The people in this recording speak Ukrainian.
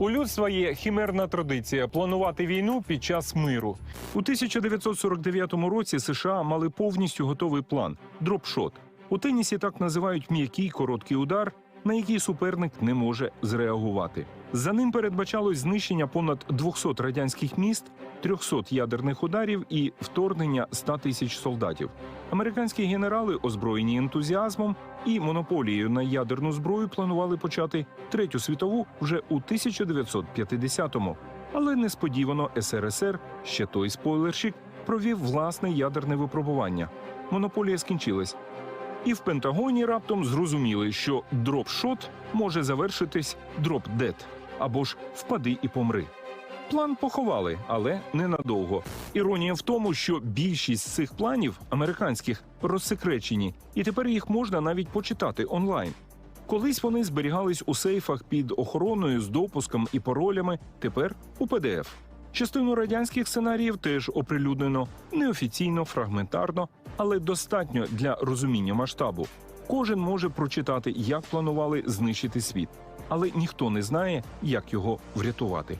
У людства є хімерна традиція планувати війну під час миру. У 1949 році США мали повністю готовий план дропшот. У тенісі так називають м'який короткий удар, на який суперник не може зреагувати. За ним передбачалось знищення понад 200 радянських міст, 300 ядерних ударів і вторгнення 100 тисяч солдатів. Американські генерали, озброєні ентузіазмом і монополією на ядерну зброю, планували почати третю світову вже у 1950-му. Але несподівано СРСР, ще той спойлерщик, провів власне ядерне випробування. Монополія скінчилась. І в Пентагоні раптом зрозуміли, що дропшот може завершитись дроп-дед або ж впади і помри. План поховали, але ненадовго. Іронія в тому, що більшість цих планів американських розсекречені, і тепер їх можна навіть почитати онлайн. Колись вони зберігались у сейфах під охороною з допуском і паролями, тепер у PDF. Частину радянських сценаріїв теж оприлюднено неофіційно, фрагментарно, але достатньо для розуміння масштабу. Кожен може прочитати, як планували знищити світ, але ніхто не знає, як його врятувати.